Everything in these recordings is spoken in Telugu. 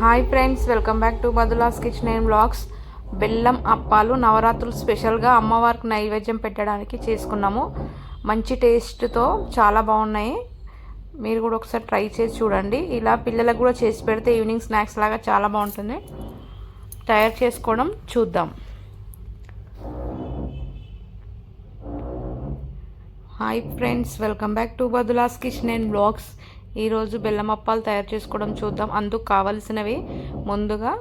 Hi friends welcome back to Badulas kitchen and blogs బెల్లం అప్పాలు నవరాత్రులు స్పెషల్గా అమ్మవారికి నైవేద్యం పెట్టడానికి చేసుకున్నాము. మంచి టేస్ట్తో చాలా బాగున్నాయి. మీరు కూడా ఒకసారి ట్రై చేసి చూడండి. ఇలా పిల్లలకు కూడా చేసి పెడితే ఈవినింగ్ స్నాక్స్ లాగా చాలా బాగుంటుంది. తయారు చేసుకోవడం చూద్దాం. Hi friends welcome back to Badulas kitchen and blogs ఈరోజు బెల్లం అప్పాలు తయారు చేసుకోవడం చూద్దాం. అందుకు కావలసినవి ముందుగా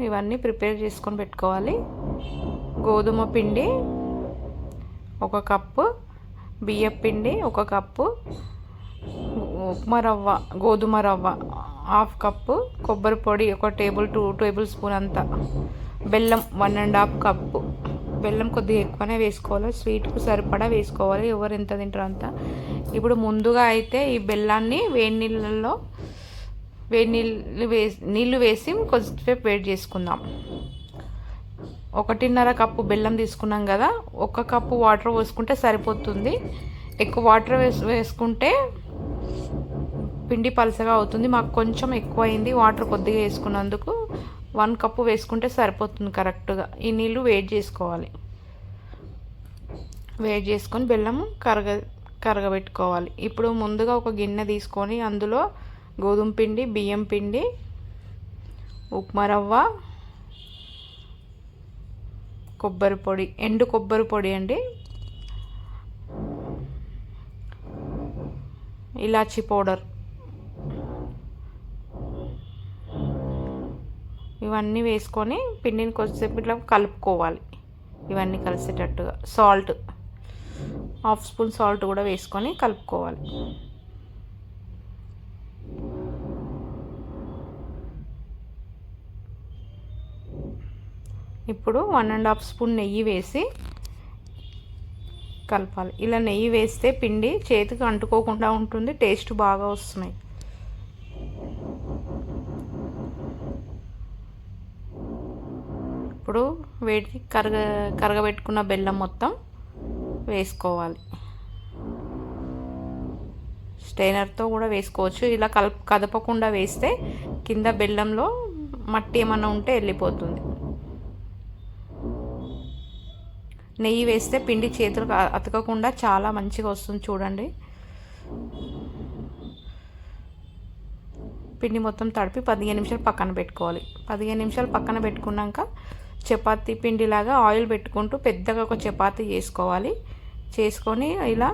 ఇవన్నీ ప్రిపేర్ చేసుకొని పెట్టుకోవాలి. గోధుమ పిండి ఒక కప్పు బియ్యం పిండి ఒక కప్పు ఉప్మా రవ్వ గోధుమ రవ్వ హాఫ్ కప్పు కొబ్బరి పొడి ఒక టేబుల్ టూ టేబుల్ స్పూన్ అంతా బెల్లం వన్ అండ్ హాఫ్ కప్పు. బెల్లం కొద్దిగా ఎక్కువనే వేసుకోవాలి. స్వీట్కు సరిపడా వేసుకోవాలి. ఎవరు ఎంత తింటారో అంత. ఇప్పుడు ముందుగా అయితే ఈ బెల్లాన్ని వేడి నీళ్ళల్లో వేడి నీళ్ళు వేసి నీళ్ళు వేసి కొద్దిసేపు వేడి చేసుకుందాం. ఒకటిన్నర కప్పు బెల్లం తీసుకున్నాం కదా. ఒక కప్పు వాటర్ పోసుకుంటే సరిపోతుంది. ఎక్కువ వాటర్ వేసు వేసుకుంటే పిండి పలసగా అవుతుంది. మాకు కొంచెం ఎక్కువైంది. వాటర్ కొద్దిగా వేసుకున్నందుకు వన్ కప్పు వేసుకుంటే సరిపోతుంది కరెక్ట్గా. ఈ నీళ్ళు వేడి చేసుకోవాలి. వేడి చేసుకొని బెల్లం కరగ కరగబెట్టుకోవాలి. ఇప్పుడు ముందుగా ఒక గిన్నె తీసుకొని అందులో గోధుమ పిండి బియ్యం పిండి ఉప్మా రవ్వ కొబ్బరి పొడి ఎండు కొబ్బరి పొడి అండి. ఇలాచీ పౌడర్. ఇవన్నీ వేసుకొని పిండిని కొద్దిసేపు ఇట్లా కలుపుకోవాలి. ఇవన్నీ కలిసేటట్టుగా. సాల్ట్. హాఫ్ స్పూన్ సాల్ట్ కూడా వేసుకొని కలుపుకోవాలి. ఇప్పుడు వన్ అండ్ హాఫ్ స్పూన్ నెయ్యి వేసి కలపాలి. ఇలా నెయ్యి వేస్తే పిండి చేతికి అంటుకోకుండా ఉంటుంది టేస్ట్ బాగా వస్తున్నాయి. ఇప్పుడు వేడి కరగ కరగబెట్టుకున్న బెల్లం మొత్తం వేసుకోవాలి. స్టైనర్తో కూడా వేసుకోవచ్చు. ఇలా కలప కదపకుండా వేస్తే కింద బెల్లంలో మట్టి ఏమన్నా ఉంటే వెళ్ళిపోతుంది. నెయ్యి వేస్తే పిండి చేతులకు అతకకుండా చాలా మంచిగా వస్తుంది చూడండి. పిండి మొత్తం తడిపి పదిహేను నిమిషాలు పక్కన పెట్టుకోవాలి. పదిహేను నిమిషాలు పక్కన పెట్టుకున్నాక చపాతీ పిండిలాగా ఆయిల్ పెట్టుకుంటూ పెద్దగా ఒక చపాతీ చేసుకోవాలి. చేసుకొని ఇలా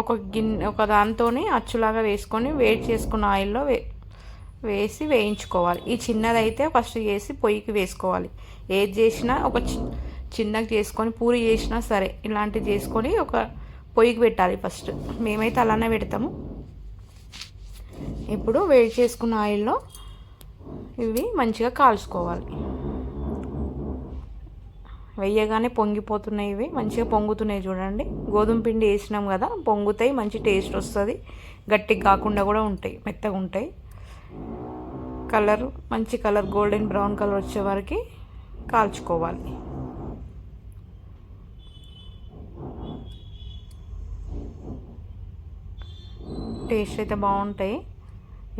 ఒక గిన్నె ఒక దాంతో అచ్చులాగా వేసుకొని వేడి చేసుకున్న ఆయిల్లో వే వేసి వేయించుకోవాలి. ఈ చిన్నదైతే ఫస్ట్ చేసి పొయ్యికి వేసుకోవాలి. ఏది చేసినా ఒక చిన్నగా చేసుకొని పూరి చేసినా సరే ఇలాంటివి చేసుకొని ఒక పొయ్యికి పెట్టాలి ఫస్ట్. మేమైతే అలానే పెడతాము. ఇప్పుడు వేడి చేసుకున్న ఆయిల్లో ఇవి మంచిగా కాల్చుకోవాలి. వెయ్యగానే పొంగిపోతున్నాయి ఇవి. మంచిగా పొంగుతున్నాయి చూడండి. గోధుమ పిండి వేసినాం కదా పొంగుతాయి మంచి టేస్ట్ వస్తుంది. గట్టిగా కాకుండా కూడా ఉంటాయి మెత్తగా ఉంటాయి. కలర్ మంచి కలర్ గోల్డెన్ బ్రౌన్ కలర్ వచ్చే వరకు కాల్చుకోవాలి. టేస్ట్ అయితే బాగుంటాయి.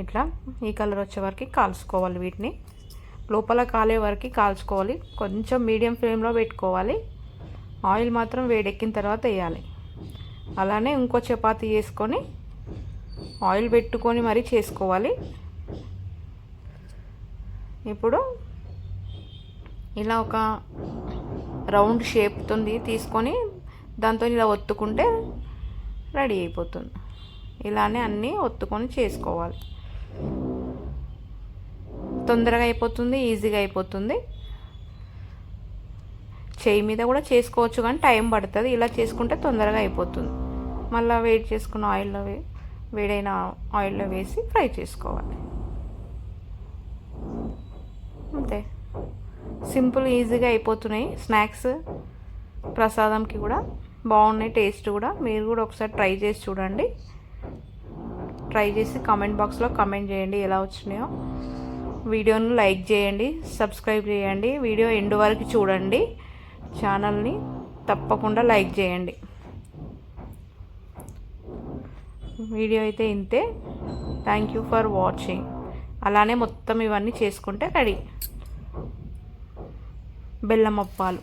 ఇట్లా ఈ కలర్ వచ్చే వరకు కాల్చుకోవాలి వీటిని. లోపల కాలే వరకు కాల్చుకోవాలి. కొంచెం మీడియం ఫ్లేమ్లో పెట్టుకోవాలి. ఆయిల్ మాత్రం వేడెక్కిన తర్వాత వేయాలి. అలానే ఇంకో చపాతీ చేసుకొని ఆయిల్ పెట్టుకొని మరీ చేసుకోవాలి. ఇప్పుడు ఇలా ఒక రౌండ్ షేప్తుంది తీసుకొని దాంతో ఇలా ఒత్తుకుంటే రెడీ అయిపోతుంది. ఇలానే అన్నీ ఒత్తుకొని చేసుకోవాలి. తొందరగా అయిపోతుంది ఈజీగా అయిపోతుంది. చేయి మీద కూడా చేసుకోవచ్చు కానీ టైం పడుతుంది. ఇలా చేసుకుంటే తొందరగా అయిపోతుంది. మళ్ళీ వేడి చేసుకున్న ఆయిల్లో వేడైన ఆయిల్లో వేసి ఫ్రై చేసుకోవాలి. అంతే. సింపుల్ ఈజీగా అయిపోతున్నాయి. స్నాక్స్ ప్రసాదంకి కూడా బాగున్నాయి టేస్ట్ కూడా. మీరు కూడా ఒకసారి ట్రై చేసి చూడండి. ట్రై చేసి కామెంట్ బాక్స్లో కామెంట్ చేయండి ఎలా వచ్చినాయో. వీడియోను లైక్ చేయండి సబ్స్క్రైబ్ చేయండి. వీడియో ఎండు వరకు చూడండి. ఛానల్ని తప్పకుండా లైక్ చేయండి. వీడియో అయితే ఇంతే. థ్యాంక్ యూ ఫర్ వాచింగ్ అలానే మొత్తం ఇవన్నీ చేసుకుంటే రెడీ బెల్లం అప్పాలు